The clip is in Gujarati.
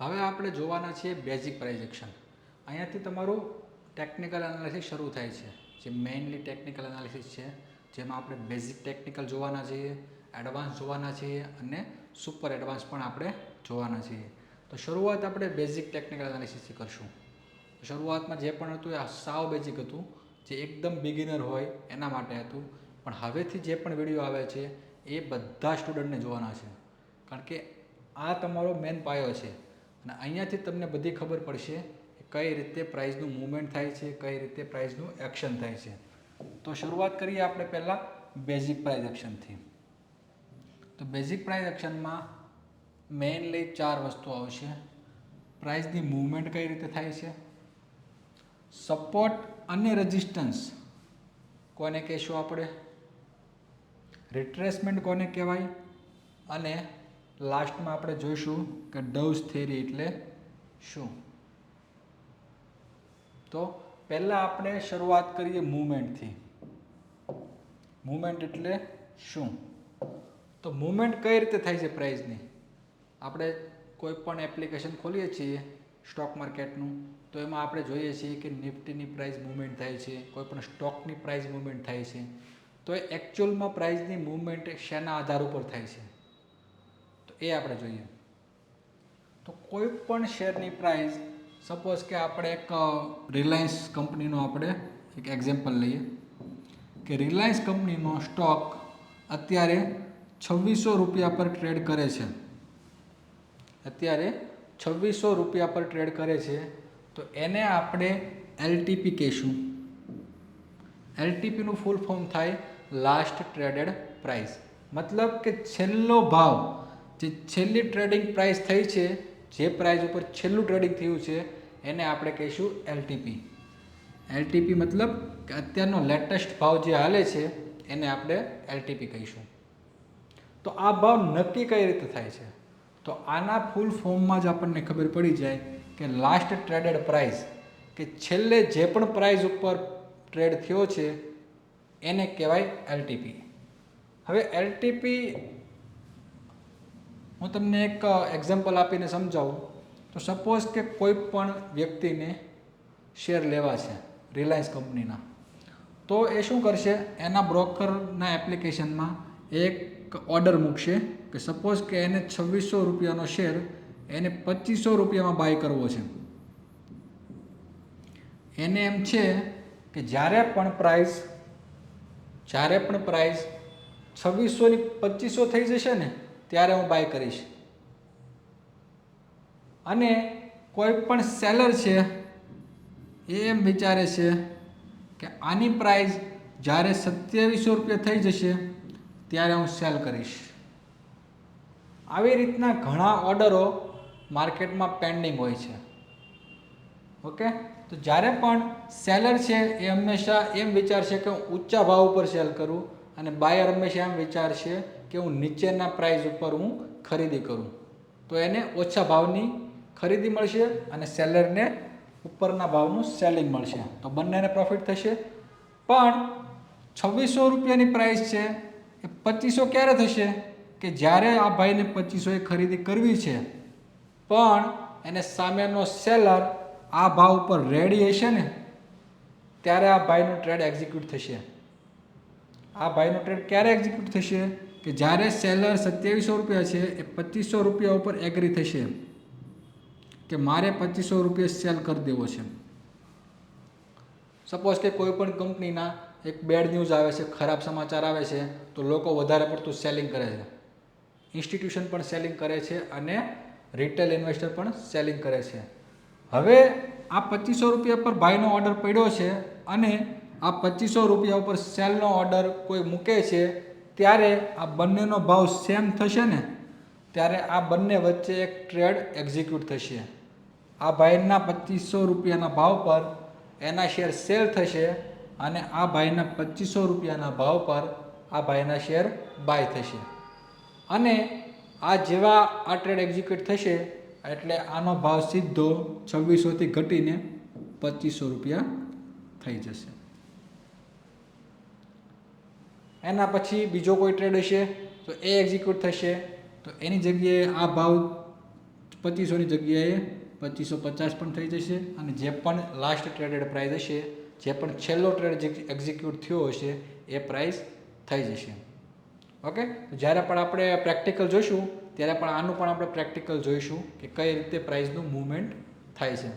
હવે આપણે જોવાના છીએ બેઝિક પ્રાઇઝેક્શન અહીંયાથી તમારું ટેકનિકલ એનાલિસિસ શરૂ થાય છે. જે મેઇનલી ટેકનિકલ એનાલિસિસ છે, જેમાં આપણે બેઝિક ટેકનિકલ જોવાના છીએ એડવાન્સ જોવાના છીએ અને સુપર એડવાન્સ પણ આપણે જોવાના છીએ. તો શરૂઆત આપણે બેઝિક ટેકનિકલ એનાલિસિસથી કરશું. શરૂઆતમાં જે પણ હતું એ સાવ બેઝિક હતું, જે એકદમ બિગિનર હોય એના માટે હતું. પણ હવેથી જે પણ વીડિયો આવે છે, એ બધા સ્ટુડન્ટને જોવાના છે. કારણ કે આ તમારો મેન પાયો છે. અને અહીંયાથી તમને બધી ખબર પડશે કે કઈ રીતે પ્રાઇઝનું મૂવમેન્ટ થાય છે, કઈ રીતે પ્રાઇઝનું એક્શન થાય છે. તો શરૂઆત કરીએ આપણે પહેલાં બેઝિક પ્રાઇઝ એક્શનથી તો બેઝિક પ્રાઇઝ એક્શનમાં મેઇનલી ચાર વસ્તુ આવશે. પ્રાઇઝની મૂવમેન્ટ કઈ રીતે થાય છે? સપોર્ટ અને રેઝિસ્ટન્સ કોને કહેશું આપણે? રિટ્રેસમેન્ટ કોને કહેવાય? અને લાસ્ટમાં આપણે જોઈશું કે ડવ્સ થિયરી એટલે શું. તો પહેલાં આપણે શરૂઆત કરીએ મૂવમેન્ટથી. મૂવમેન્ટ એટલે શું? તો મૂવમેન્ટ કઈ રીતે થાય છે પ્રાઇઝની? આપણે કોઈ પણ એપ્લિકેશન ખોલીએ છીએ સ્ટોક માર્કેટનું, તો એમાં આપણે જોઈએ છીએ કે નિફ્ટીની પ્રાઇસ મૂવમેન્ટ થાય છે, કોઈ પણ સ્ટોકની પ્રાઇસ મૂવમેન્ટ થાય છે. તો એ એકચ્યુઅલમાં પ્રાઇઝની મૂવમેન્ટ શેના આધાર ઉપર થાય છે? એ આપણે જોઈએ. તો કોઈ પણ શેરની પ્રાઇસ સપોઝ કે આપણે એક રિલાયન્સ કંપનીનો આપણે એક એક્ઝામ્પલ લઈએ. કે રિલાયન્સ કંપનીનો સ્ટોક અત્યારે છવ્વીસો રૂપિયા પર ટ્રેડ કરે છે. અત્યારે છવ્વીસો રૂપિયા પર ટ્રેડ કરે છે. તો એને આપણે એલટીપી કહીશું. એલટીપીનું ફૂલ ફોર્મ થાય લાસ્ટ ટ્રેડેડ પ્રાઇસ મતલબ કે છેલ્લો ભાવ જે છેલ્લી ટ્રેડિંગ પ્રાઇસ થઈ છે, જે પ્રાઇસ ઉપર છેલ્લું ટ્રેડિંગ થયું છે, એને આપણે કહીશું એલટીપી એલટીપી મતલબ કે અત્યારનો લેટેસ્ટ ભાવ જે હાલે છે, એને આપણે એલટીપી કહીશું. તો આ ભાવ નક્કી કઈ રીતે થાય છે? તો આના ફૂલ ફોર્મમાં જ આપણને ખબર પડી જાય કે લાસ્ટ ટ્રેડેડ પ્રાઇસ કે છેલ્લે જે પણ પ્રાઇસ ઉપર ટ્રેડ થયો છે, એને કહેવાય એલટીપી હવે એલટીપી હું તમને એક એક્ઝામ્પલ આપીને સમજાવું. તો સપોઝ કે કોઈ પણ વ્યક્તિને શેર લેવા છે રિલાયન્સ કંપનીના. તો એ શું કરશે? એના બ્રોકરના એપ્લિકેશનમાં એક ઓર્ડર મૂકશે કે સપોઝ કે એને છવ્વીસો રૂપિયાનો શેર એને પચીસો રૂપિયામાં બાય કરવો છે. એને એમ છે કે જ્યારે પણ પ્રાઇસ જ્યારે પણ પ્રાઇસ છવ્વીસોની પચીસો થઈ જશે ને ત્યારે હું બાય કરીશ. અને કોઈ પણ સેલર છે, એ એમ વિચારે છે કે આની પ્રાઇસ જ્યારે સત્યાવીસો રૂપિયા થઈ જશે, ત્યારે હું સેલ કરીશ. આવી રીતના ઘણા ઓર્ડરો માર્કેટમાં પેન્ડિંગ હોય છે. ઓકે તો જ્યારે પણ સેલર છે, એ હંમેશા એમ વિચારશે કે હું ઊંચા ભાવ ઉપર સેલ કરું અને બાયર હંમેશા એમ વિચારશે કે હું નીચેના પ્રાઇસ ઉપર હું ખરીદી કરું. તો એને ઓછા ભાવની ખરીદી મળશે અને સેલરને ઉપરના ભાવનું સેલિંગ મળશે. તો બંનેને પ્રોફિટ થશે. પણ છવ્વીસો રૂપિયાની પ્રાઇસ છે એ પચીસો ક્યારે થશે? કે જ્યારે આ ભાઈને પચીસોએ ખરીદી કરવી છે. પણ એને સામેનો સેલર આ ભાવ ઉપર રેડી હશે ને, ત્યારે આ ભાઈનું ટ્રેડ એક્ઝિક્યુટ થશે. આ બાયનો ટ્રેડ ક્યારે એક્ઝિક્યુટ થશે? કે જ્યારે સેલર સત્યાવીસો રૂપિયા છે, એ પચીસો રૂપિયા ઉપર એગ્રી થશે. કે મારે પચીસો રૂપિયા સેલ કરી દેવો છે. સપોઝ કે કોઈ પણ કંપનીના એક બેડ ન્યૂઝ આવે છે, ખરાબ સમાચાર આવે છે, તો લોકો વધારે પડતું સેલિંગ કરે છે. ઇન્સ્ટિટ્યુશન પણ સેલિંગ કરે છે અને રિટેલ ઇન્વેસ્ટર પણ સેલિંગ કરે છે. હવે આ પચીસો રૂપિયા પર બાયનો ઓર્ડર પડ્યો છે અને આ પચીસો રૂપિયા ઉપર સેલનો ઓર્ડર કોઈ મૂકે છે, ત્યારે આ બંનેનો ભાવ સેમ થશે ને, ત્યારે આ બંને વચ્ચે એક ટ્રેડ એક્ઝિક્યુટ થશે. આ ભાઈના પચીસો રૂપિયાના ભાવ પર એના શેર સેલ થશે અને આ ભાઈના પચીસો રૂપિયાના ભાવ પર આ ભાઈના શેર બાય થશે. અને આ જેવા આ ટ્રેડ એક્ઝિક્યુટ થશે, એટલે આનો ભાવ સીધો છવ્વીસોથી ઘટીને પચીસો રૂપિયા થઈ જશે. એના પછી બીજો કોઈ ટ્રેડ હશે, તો એ એક્ઝિક્યુટ થશે. તો એની જગ્યાએ આ ભાવ પચીસોની જગ્યાએ પચીસો પચાસ પણ થઈ જશે અને જે પણ લાસ્ટ ટ્રેડેડ પ્રાઇસ હશે, જે પણ છેલ્લો ટ્રેડ એક્ઝિક્યુટ થયો હશે, એ પ્રાઇસ થઈ જશે. ઓકે જ્યારે પણ આપણે પ્રેક્ટિકલ જોઈશું, ત્યારે પણ આનું પણ આપણે પ્રેક્ટિકલ જોઈશું કે કઈ રીતે પ્રાઇસનું મૂવમેન્ટ થાય છે.